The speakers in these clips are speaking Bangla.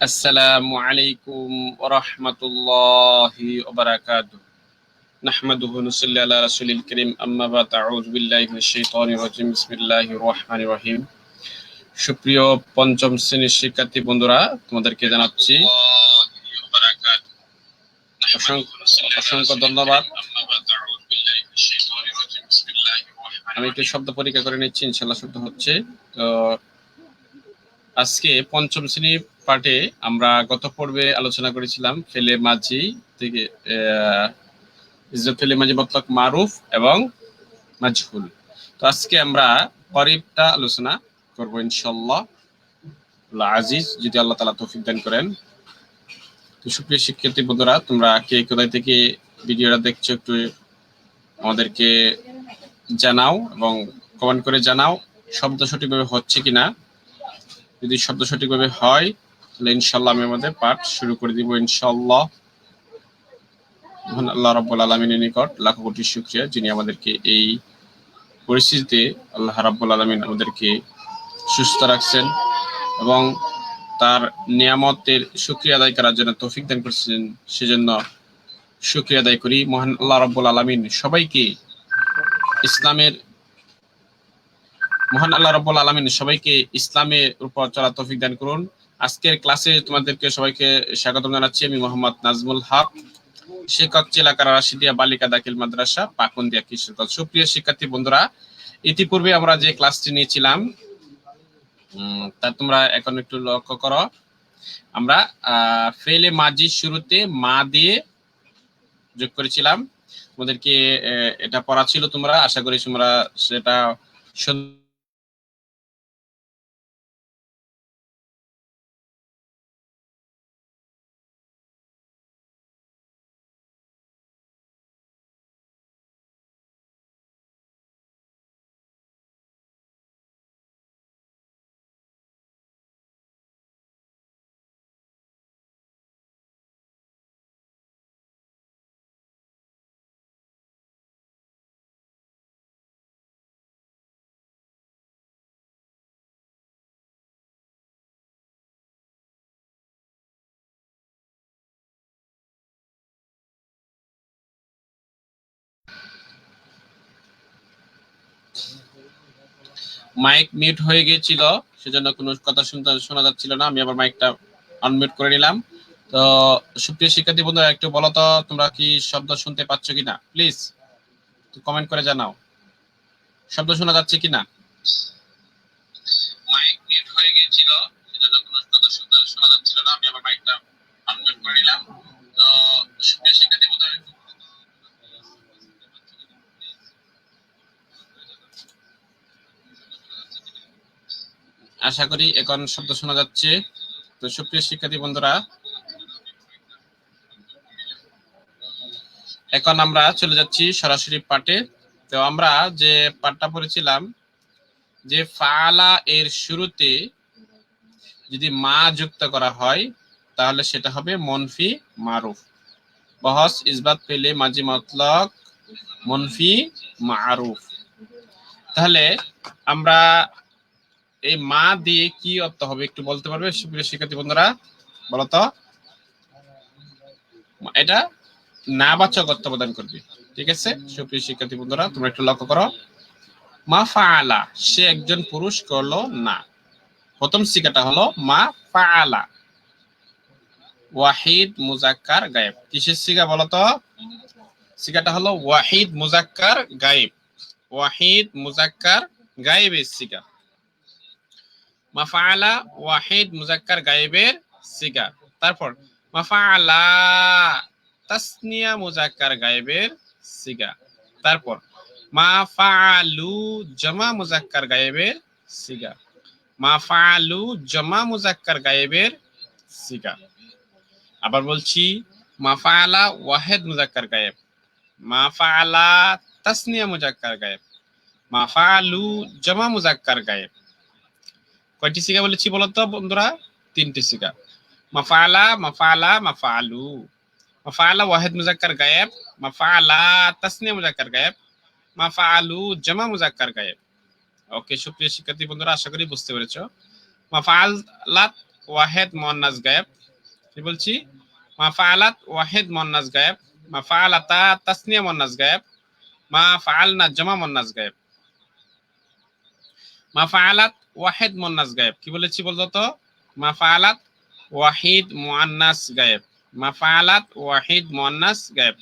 السلام عليكم ورحمة الله وبركاته نحمده ونصلي على رسول الكريم أما بعد أعوذ بالله من الشيطان الرجيم بسم الله الرحمن الرحيم সুপ্রিয় পঞ্চম শ্রেণীর শিক্ষার্থী বন্ধুরা তোমাদেরকে জানাচ্ছি অসংখ্য অসংখ্য ধন্যবাদ আমি একটু শব্দ পরীক্ষা করে নিচ্ছি ইনশাল্লাহ শব্দ হচ্ছে তো আজকে পঞ্চম শ্রেণী পাঠে আমরা গত পর্বে আলোচনা করেছিলাম ফেলে মাঝি থেকে ফেলে মাঝি মতলক মারুফ এবং মাজহুল। তো আজকে আমরা করিবটা আলোচনা করব ইনশাল্লাহ আজিজ, যদি আল্লাহ তালা তৌফিক দান করেন। তো সুপ্রিয় শিক্ষার্থী বন্ধুরা, তোমরা কে কোথায় থেকে ভিডিওটা দেখছ একটু আমাদেরকে জানাও এবং কমেন্ট করে জানাও, শব্দ সঠিকভাবে হচ্ছে কিনা। যদি শব্দ সঠিকভাবে হয় তাহলে ইনশাল্লাহ আমি আমাদের পাঠ শুরু করে দিব ইনশাল্লাহ আল্লাহ রব্বুল আলমিনের নিকট লাখ কোটি শুক্রিয়া, যিনি আমাদেরকে এই পরিস্থিতিতে আল্লাহ রাব্বুল আলমিন আমাদেরকে সুস্থ রাখছেন এবং তার নিয়ামতের সুক্রিয়া আদায় করার জন্য তৌফিক দান করছেন, সেজন্য সুক্রিয়া আদায় করি। মহান আল্লাহ রব্বুল আলমিন সবাইকে ইসলামের মহান আল্লাহ রব্বুল আলমিন সবাইকে ইসলামের উপর চলা তৌফিক দান করুন। আজকের ক্লাসে তোমাদেরকে সবাইকে স্বাগত জানাচ্ছি। আমি মোহাম্মদ নাজমুল হক, শিক্ষক রাশিদিয়া বালিকা দাখিল মাদ্রাসা, পাকুন্দিয়া সুপ্রিয় শিক্ষার্থী বন্ধুরা, ইতিপূর্বে আমরা যে ক্লাসটি নিয়েছিলাম তা তোমরা এখন একটু লক্ষ্য করো। আমরা ফেলে মাঝি শুরুতে মা দিয়ে যোগ করেছিলাম। তোমাদেরকে এটা পড়া ছিল তোমরা। আশা করি তোমরা সেটা মাইক মিউট হয়ে গিয়েছিল, সেজন্য কোনো কথা শুনতে শোনা যাচ্ছিল না। আমি আবার মাইকটা আনমিউট করে নিলাম। তো সুপ্রিয় শিক্ষার্থী বন্ধুরা, একটু বলো তো, তোমরা কি শব্দ শুনতে পাচ্ছ কিনা? প্লিজ কমেন্ট করে জানাও। শব্দ শোনা যাচ্ছে কিনা? মাইক মিউট হয়ে গিয়েছিল, সেজন্য কোনো কথা শুনতে শোনা যাচ্ছিল না। আমি আবার মাইকটা আনমিউট করে নিলাম। তো সুপ্রিয় শিক্ষার্থী বন্ধুরা আশা করি এখন শব্দ শোনা যাচ্ছে। তো সুপ্রিয় শিক্ষার্থী বন্ধুরা, এখন আমরা চলে যাচ্ছি সরাসরি পাঠে। তো আমরা যে পাঠটা পড়েছিলাম, যে ফালা এর শুরুতে যদি মা যুক্ত করা হয়, তাহলে সেটা হবে মনফি মারুফ। বহস ইসবাত পেলে মাঝি মতলক মনফি মারুফ। তাহলে আমরা এই মা দিয়ে কি অর্থ হবে একটু বলতে পারবে শিক্ষার্থী বন্ধুরা? বলতো এটা না বাচক অর্থ প্রদান করবে, ঠিক আছে? সুপ্রিয় শিক্ষার্থী বন্ধুরা, তোমরা একটু লক্ষ্য করো। মা ফাআলা, সে একজন পুরুষ করল না। প্রথম শিকাটা হলো মা ফাআলা। ওয়াহিদ মুজাক্কার গায়েব। কিসের শিকা বলতো শিকাটা হলো ওয়াহিদ মুজাক্কার গায়েব। ওয়াহিদ মুজাক্কার গায়েবের শিকা মাফাআলা ওয়াহিদ মুজাক্কার গায়েবের সিগা। তারপর, মাফাআলা তাসনিয়া মুজাক্কার গায়েবের সিগা। তারপর, মাফাআলু জামা মুজাক্কার গায়েবের সিগা। মাফাআলু জামা মুজাক্কার গায়েবের সিগা। আবার বলছি, মাফাআলা ওয়াহিদ মুজাক্কার গায়েব। মাফাআলা তাসনিয়া মুজাক্কার গায়েব। মাফাআলু জামা মুজাক্কার গায়েব। কয়টি সিগা বলেছি বলতো বন্ধুরা? তিনটি সিগা। মাফালা মাফালা, মাফালু। মাফালা ওয়াহিদ মুজাক্কার গায়েব, মাফালা তাসনিয়া মুজাক্কার গায়েব, মাফালু জামা মুজাক্কার গায়েব। ওকে, সুপ্রিয় শিক্ষার্থী বন্ধুরা, আশা করি বুঝতে পেরেছ। মাফাল ওয়াহেদ মুয়ান্নাস গায়েব, কি বলছি? মা ফাআলাত ওয়াহেদ মুয়ান্নাস গায়েব মা ফাআলাতা তাসনিয়া মুয়ান্নাস গায়েব মা ফাআলনা জামা মুয়ান্নাস গায়েব। মা ওয়াহেদ মুয়ান্নাস গায়েব। কি বলেছি বলতো তো? মা ওয়াহিদ মুয়ান্নাস গায়েব। মা ফাআলাত ওয়াহিদ মুয়ান্নাস গায়েব।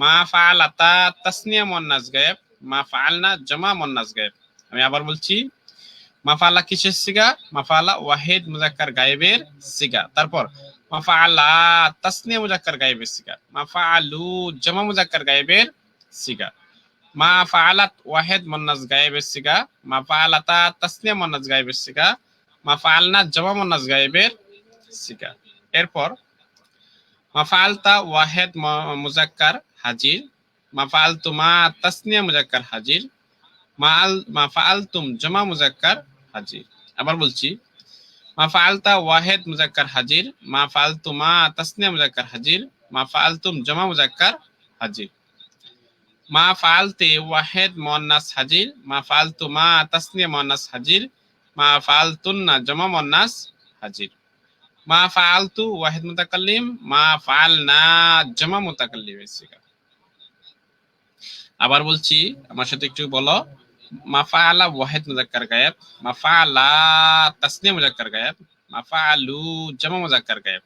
মা ফাআলাতা তাসনিয়া মুয়ান্নাস গায়েব। মা ফাআলনা জামা মুয়ান্নাস গায়েব। আমি আবার বলছি মাফালা কিসের সিগা? মাফালা ওয়াহিদ মুজাক্কার গায়েবের সিগা। তারপর মাফালা তাসনিয়া মুজাক্কার গায়েবের সিগা। মাফালু জামা মুজাক্কার গায়েবের সিগা। মা ফাআলাত ওয়াহিদ মুন্নাস গায়েবের সিগা মা ফাআলাতা তাসনিয়া মুন্নাস গায়েবের সিগা মা ফাআলনা জামা মুন্নাস গায়েবের সিগা এরপর, মা ফালতা ওয়াহেদ মুজাক্কার হাজির, মা ফাআলতুমা তাসনিয়া মুজাক্কার হাজির মাল মা ফালতুম জমা মুজাক্কার হাজির। আবার বলছি, মা ফালতা ওয়াহিদ মুজাক্কার হাজির, মা ফাআলতুমা তাসনিয়া মুজাক্কার হাজির, মা ফালতুম জমা মুজাক্কার হাজির। মা ফাআলতে ওয়াহেদ মুয়ান্নাস হাজির, মা ফাআলতুমা তাসনিয়া মুয়ান্নাস হাজির, মা ফাআলতুন্না জমা মুয়ান্নাস হাজির। মা ফাআলতু ওয়াহিদ মুতাকাল্লিম, মা ফাআলনা জামা মুতাকাল্লিম আবার বলছি, আমার সাথে একটু বলো মাফালা ওয়াহিদ মুজাক্কার গায়েব মাফালা তাসনিয়া মুজাক্কার গায়েব মাফালু জমা মুজাক্কার গায়েব।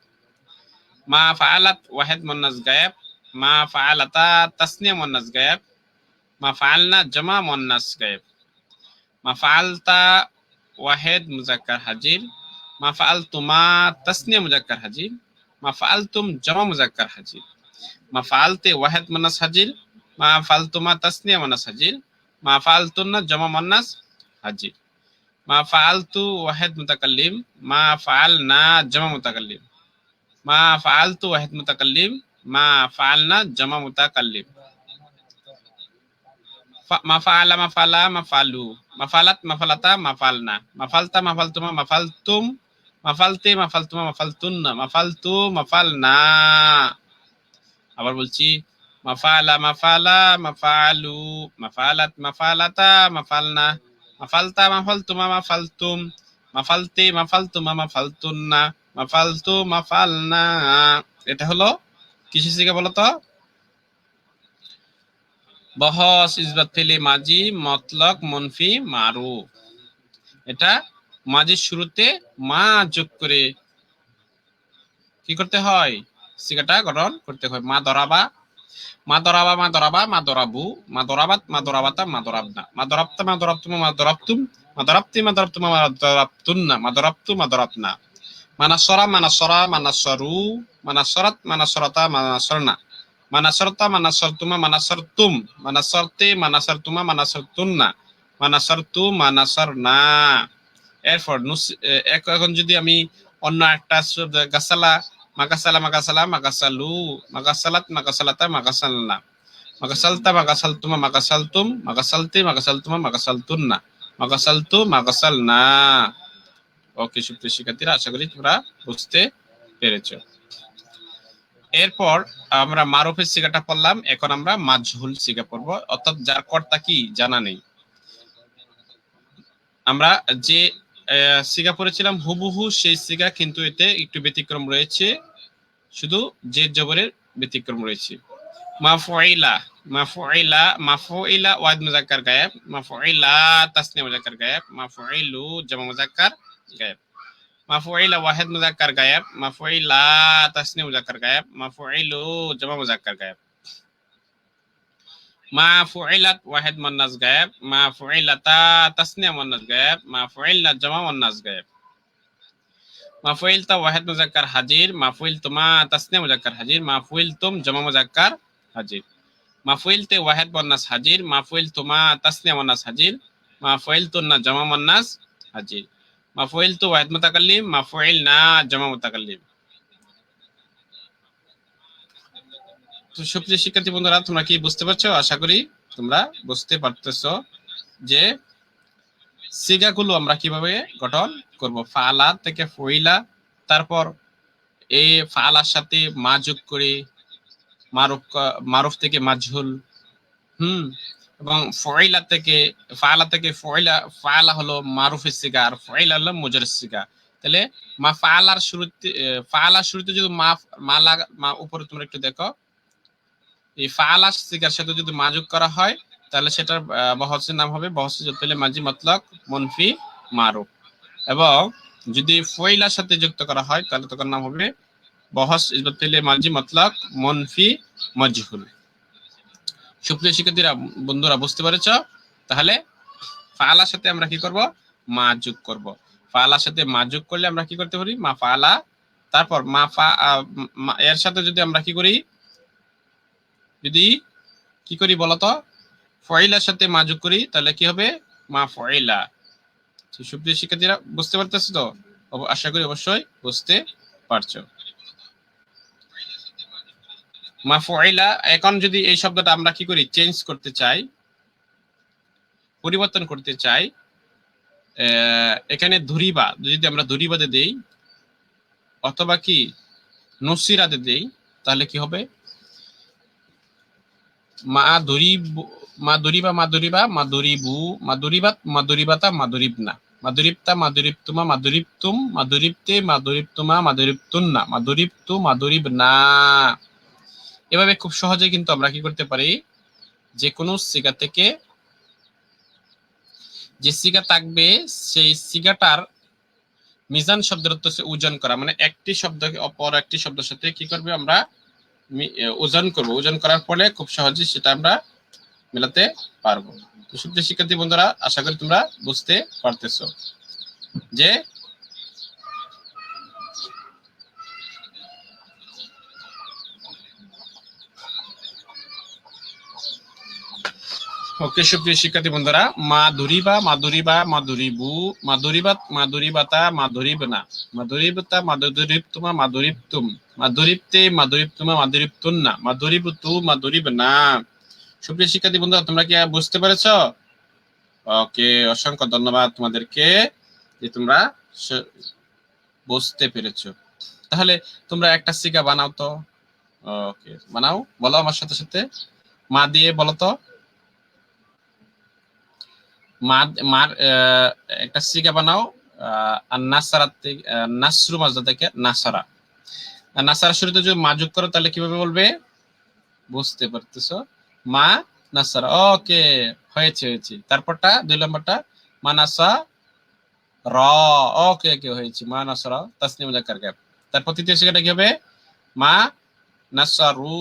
মা ফাআলাত ওয়াহেদ মুন্নাস গায়েব মা ফাআলাতা তাসনিয়া মুন্নাস গায়েব, মা ফাআলনা জামা মুন্নাস গায়েব, মা ফাআলতা ওয়াহিদ মুজাক্কার হাজির, মা ফাআলতুমা তাসনিয়া মুজাক্কার হাজির, মা ফাআলতুম জামা মুজাক্কার হাজির, মা ফাআলতে ওয়াহিদ মুন্নাস হাজির, মা ফাআলতুমা তাসনিয়া মুন্নাস হাজির, মা ফাআলতুন্না জামা মুন্নাস হাজির, মা ফাআলতু ওয়াহিদ মুতাকাল্লিম, মা ফাল ফাআলনা জামা মুতাকাল্লিম, মা ফাআলতু ওয়াহিদ মুতাকাল্লিম মা ফাআলনা জামা মুতাকাল্লিম। মা ফাআলা মা ফালা, মা ফালু। মা ফালাত, মা ফালাতা, মা ফালনা। মা ফালতা, মা ফালতুমা, মা ফালতুম। মা ফালতে, মা ফালতুমা, মা মা ফালতু, মা ফালনা। আবার বলছি মাফালা মাফালা মাফালু মাফালাত মাফালাতা মাফালনা মাফালতা মাফালতুমা মাফালতুম মাফালতে মাফালতুমা মাফালতুন্না মাফালতু মাফালনা এটা হলো কিসের সিগা বলো তো? বহস ইসবাত ফেলে মাজি, মতলক, মনফি মারু এটা মাঝির শুরুতে মা যোগ করে কি করতে হয়? সিগাটা গঠন করতে হয়। মা দরাবা মা দরাবা মা দরাবা, মা দরাবু, মা দরাবাত, মা দরাবাতা, মা দরাবনা। মা দরাবতা, মা দরাবতুম মা দরাবতুম, মা দরাবতি, মা মা দরাবতুন্না, মা দরাবতু, মা দরাবনা মানাসরা মানাসরা মানাসরু মানাসরাত মানাসরতা মানাসরনা মানাসরতা মানাসরতুমা মানাসরতুম মানাসরতে মানাসরতুমা মানাসরতুন্না মানাসরতু মানাসরনা এরপর এখন যদি আমি অন্য একটা গাছালা Makasala makasala makasalu makasalat makasalata makasalna makasalta makasaltuma makasaltum makasalti makasaltuma makasaltunna makasaltu makasalna ওকে শিক্ষার্থীরা আশা করি তোমরা বুঝতে পেরেছ। এরপর আমরা মারুফের পড়লাম, এখন আমরা পড়ব। অর্থাৎ যার কর্তা কি জানা নেই। আমরা যে পড়েছিলাম, হুবহু সেই কিন্তু এতে একটু ব্যতিক্রম রয়েছে। শুধু যে জবরের ব্যতিক্রম রয়েছে। মাফুইলা মাফুইলা মাফুইলা ওয়াদ মুজাক্কার গায়েব মাফুইলা তাসনিয়া মুজাক্কার গায়েব মাফুইলু জামা মুজাক্কার গায়েব মাফুইলা ওয়াহিদ মুজাক্কার গায়েব মাফুইলা তাসনিয়া মুজাক্কার গায়েব মাফুইলু জামা মুজাক্কার গায়েব মা ফুইলাত ওয়াহিদ মুন্নাস গায়েব মা ফুইলাতা তাসনিয়া মুন্নাস গায়েব মা ফুইলনা জামা মুন্নাস গায়েব মাফুইলতা ওয়াহিদ মুজাক্কার হাজির মাফুইল তুমা তাসনিয়া মুজাক্কার হাজির মাফুইল তুম জামা মুজাক্কার হাজির মাফুইলতে ওয়াহিদ মুন্নাস হাজির মাফুইল তুমা তাসনিয়া মুন্নাস হাজির মাফুইল তুন্না জামা মুন্নাস হাজির মাফুইল তু ওয়াহিদ মুতাকাল্লিম, মাফুইল না জামা মুতাকাল্লিম। তো সুপ্রিয় শিক্ষার্থী বন্ধুরা, তোমরা কি বুঝতে পারছ? আশা করি তোমরা বুঝতে পারতেছো যে সিগাগুলো আমরা কীভাবে গঠন করব? ফালা থেকে ফইলা, তারপর এই ফালার সাথে মা যোগ করে, মারুফ মারুফ থেকে মাজহুল হুম? এবং ফয়লা থেকে ফালা থেকে ফয়লা ফালা হলো মারুফের সিগা আর ফয়লা হলো মুজরের সিগা তাহলে মা ফালার শুরুতে ফালার শুরুতে যদি মা মা লাগা, মা উপরে তোমরা একটু দেখো। এই ফালার সিগার সাথে যদি মা যোগ করা হয়, তাহলে সেটার বহসের নাম হবে বহসে যোগ পেলে মাঝি মতলক, মনফি, মারুফ। এবং যদি ফয়লার সাথে যুক্ত করা হয়, তাহলে তখন নাম হবে বহস ইজবত পেলে মাঝি মতলক, মনফি, মজহুল। সুপ্রিয় শিক্ষার্থীরা, বন্ধুরা বুঝতে পেরেছ? তাহলে ফালার সাথে আমরা কি করব? মা যোগ করব। ফালার সাথে মা যোগ করলে আমরা কি করতে পারি? মা ফালা তারপর মা ফা এর সাথে যদি আমরা কি করি? যদি কি করি বলতো? ফয়লার সাথে মা যোগ করি, তাহলে কি হবে? মা ফয়লা সুপ্রিয় শিক্ষার্থীরা, বুঝতে পারতেছো তো? আশা করি অবশ্যই বুঝতে পারছ। মা ফয়লা এখন যদি এই শব্দটা আমরা কি করি? চেঞ্জ করতে চাই, পরিবর্তন করতে চাই এখানে ধুরিবা যদি আমরা ধুরিবাদে দেই, অথবা কি নসিরাতে দেই, তাহলে কি হবে? মা দরিব মা দরিবা মা দরিবা মা দরিবু মা দরিবাত মা দরিবাতা মা দরিবনা মা দরিবতা মা দরিবতুমা মা দরিবতুম মা দরিবতে মা দরিবতুমা এভাবে খুব সহজে কিন্তু আমরা কি করতে পারি? যে কোনো সিগা থেকে যে সিগা থাকবে, সেই সিগাটার মিজান শব্দের অর্থ হচ্ছে ওজন করা। মানে একটি শব্দকে অপর একটি শব্দের সাথে কি করবে আমরা ওজন করব। ওজন করার ফলে খুব সহজে সেটা আমরা মেলাতে পারব। শিক্ষার্থী বন্ধুরা, আশা করি তোমরা বুঝতে পারতেছো যে ওকে, সুপ্রিয় শিক্ষার্থী বন্ধুরা, মাধুরীবা মাধুরীবা, মাধুরীবু মাধুরীবাত মাধুরীবাতা, মাধুরীবনা। মাধুরীবতা মাধুরীপ্তুমা মাধুরীপ্তুম মাধুরীপ্তে মাধুরীপ্তুমা মাধুরীপ্তুন্না মাধুরীবতু, মাধুরীবনা। সুপ্রিয় শিক্ষার্থী বন্ধুরা, তোমরা কি বুঝতে পেরেছ? ওকে, অসংখ্য ধন্যবাদ তোমাদেরকে যে তোমরা বুঝতে পেরেছ। তাহলে তোমরা একটা সিগা বানাও তো। ওকে, বানাও। বলো আমার সাথে সাথে। মা দিয়ে বলো তো। মা মার একটা সিগা বানাও আর নাসারা থেকে নাসরু মাজদা থেকে, নাসারা। নাসারা শুরুতে যদি মা যোগ করো, তাহলে কীভাবে বলবে? বুঝতে পারতেছো? মা নাসারা, ওকে, হয়েছে হয়েছে। তারপরটা, দুই নম্বরটা মানাসা র, ওকে ওকে, হয়েছে। মা নাসারা তাসনি মুজাক্কার গ্যাপ। তারপর তৃতীয় শিখাটা কি হবে? মা নাসারু,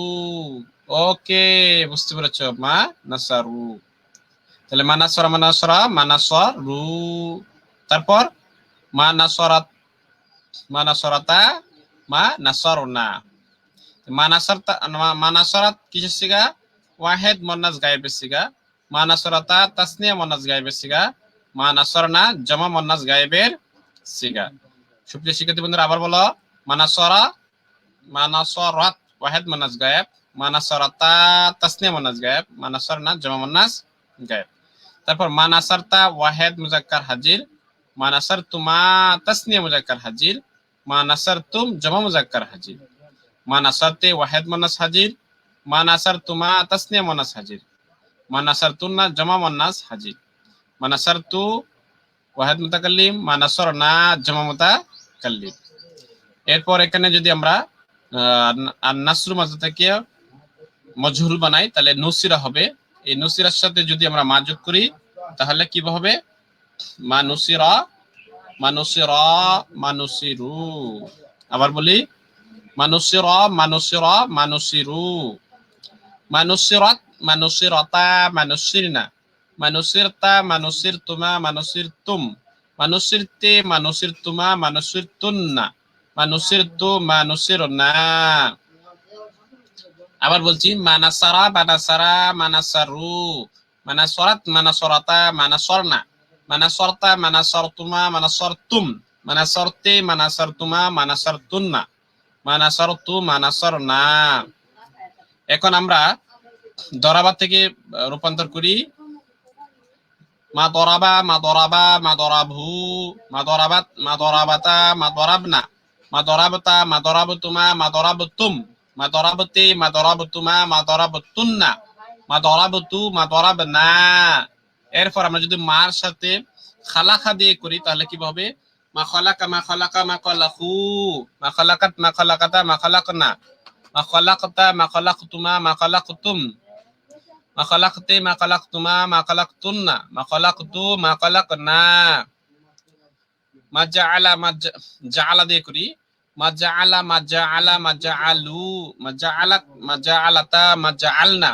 ওকে, বুঝতে পেরেছ? মা নাসারু। তাহলে মা নাসরা মা নাসরা মা নাসরু তারপর মা নাসরাত মা নাসরাতা মা নাসরনা মা নাসরতা কিসের সিগা ওয়াহেদ মন্নাস গায়েবের সিগা মা নাসরাতা তাসনিয়া মন্নাস গায়েবের সিগা মা নাসরনা জমা মন্নাস গায়েবের সিগা সুপ্রিয় শিক্ষার্থী বন্ধুরা, আবার বলো মা নাসরা মা ওয়াহেদ মন্নাস গায়েব মা নাসরাতা তাসনিয়া মন্নাস গায়েব মা নাসরনা জমা মন্নাস গায়েব। তারপর মা নাসারতা ওয়াহেদ মুজাক্কার হাজির মানাসার তুমা তাসনিয়া মুজাক্কার হাজির মানাসার তুম জমা মুজাক্কার হাজির। মা নাসারতে ওয়াহেদ মানাস হাজির মানাসার তুমা তাসনিয়া মানাস হাজির। মানাসার তুন্না জমা মান্নাস হাজির। মানাসার তু ওয়াহেদ মুতাকাল্লিম মা নাসর না জমা মুতাকাল্লিম। এরপর এখানে যদি আমরা আহ, নাসরু মাজা থেকে মজহুল বানাই তাহলে নুসিরা হবে। এই নুসিরার সাথে যদি আমরা মা যোগ করি, তাহলে কি হবে? মা নুসিরা মা নুসিরা, মা নুসিরু। আবার বলি মানুসিরা মানুসিরা মানুসিরু মানুসিরাত মানুসিরাতা মানুসিরনা মানুসিরতা মানুসিরতুমা মানুসিরতুম মানুসিরতে মানুষের তো মানুসিরতু মানুসিরনা আবার বলছি মানাসারা বানাসারা মানাসারু মানাসরাত মানাসরাতা মানাসরনা মানাসরতা মানাসরতুমা মানাসরতুম মানাসরতে মানাসরতুমা মানাসরতুন্না মানাসরতু মানাসরনা। এখন আমরা দরাবা থেকে আহ, রূপান্তর করি। মা দরাবা মা দরাবা মা দরাবহু মা দরাবাত মা দরাবাতা মা দরাবনা মা দরাবতা মা দরাবতুমা মা দরাবতুম। মা দরাবতে, মা দরাবতুমা মা দরাবতুন্না, মা দরাবতু, মা দরাবনা। এরপর আমরা যদি মার সাথে খালাখা দিয়ে করি, তাহলে কি হবে? মা খলাকা মা খলাকা, মা খলাকু মা খলাকাত, মা খলাকাতা, মা খলাকনা, মা খলাকতা, মা খলাকতুমা, মা খলাকতুম, মা খলাকতে, মা খলাকতুমা, মা খলাকতুন্না, মা মা খলাকনা। মা দিয়ে করি। মা জাআলা মা জাআলা মা জাআলু মা জাআলাত মা জাআলাতা মা জাআলনা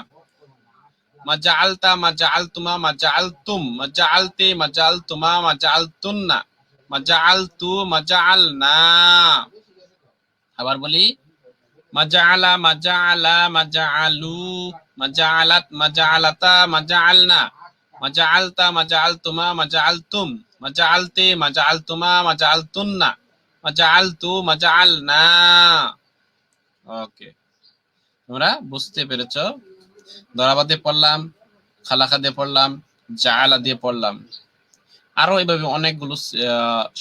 মা জাআলতা মা জাআলতুমা মা জাআলতুম মা জাআলতে মা জাআলতুমা মা জাআলতুন্না মা জাআলতু মা জাআলনা আবার বলি মা জাআলা মা জাআলা মা জাআলু মা জাআলাত মা জাআলাতা মা জাআলনা মা জাআলতা মা জাআলতুমা মা জাআলতুম মা জাআলতে মা জাআলতুমা মা জাআলতুন্না মা জাআলতু মা জাআলনা ওকে। তোমরা বুঝতে পেরেছ। দরাবা দিয়ে পড়লাম খালাকা দিয়ে পড়লাম জাআলা দিয়ে পড়লাম। আরও এভাবে অনেকগুলো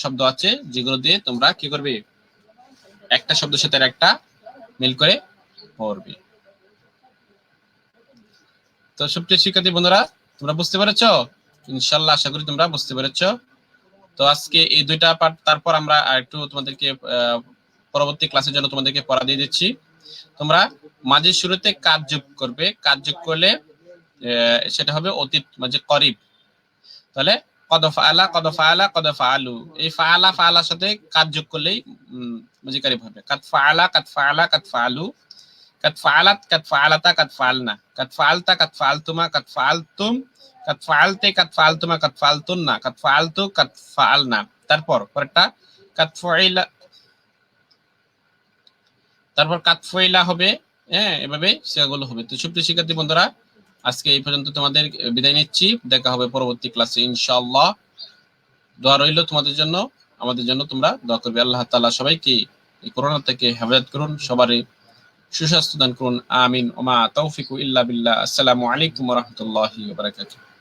শব্দ আছে যেগুলো দিয়ে তোমরা কি করবে? একটা শব্দের সাথে একটা মিল করে পড়বে। তো সুপ্রিয় শিক্ষার্থী বন্ধুরা, তোমরা বুঝতে পেরেছ? ইনশাল্লাহ আশা করি তোমরা বুঝতে পেরেছ। তো আজকে এই দুইটা পার্ট তারপর আমরা একটু তোমাদেরকে পরবর্তী ক্লাসের জন্য তোমাদেরকে পড়া দিয়ে দিচ্ছি। তোমরা মাঝের শুরুতে কাজ যোগ করবে। কাজ যোগ করলে সেটা হবে অতীত মানে করিব। তাহলে এই ফাআলা, ফাআলার সাথে কাজ যোগ করলেই মাঝে করিব হবে। কাদ ফাআলা কাদ ফাআলা, কাদ ফাআলু। কাদ ফাআলাত, কাদ ফাআলাতা, কাদ ফাআলনা। কাদ ফাআলতা, কাদ ফাআলতুমা কাদ ফাআলতুম কাদ ফাআলতে কাদ ফাআলতুমা কাদ ফাআলতুন্না কাদ ফাআলতু কাদ ফাআলনা তারপর, পরেরটা কাদ ফাইলা তারপর কাদ ফাইলা হবে হ্যাঁ এভাবে সেগুলো হবে। তো সুপ্রিয় শিক্ষার্থী বন্ধুরা, আজকে এই পর্যন্ত তোমাদের বিদায় নিচ্ছি। দেখা হবে পরবর্তী ক্লাসে, ইনশাআল্লাহ। দোয়া রইল তোমাদের জন্য, আমাদের জন্য তোমরা দোয়া করবে। আল্লাহ তাআলা সবাইকে এই করোনা থেকে হেফাজত করুন, সবারই সুস্বাস্থ্য দান করুন। আমিন। ওমা তৌফিকু ইল্লা বিল্লাহ। আসসালামু আলাইকুম ওয়া রাহমাতুল্লাহি ওয়া বারাকাতুহু।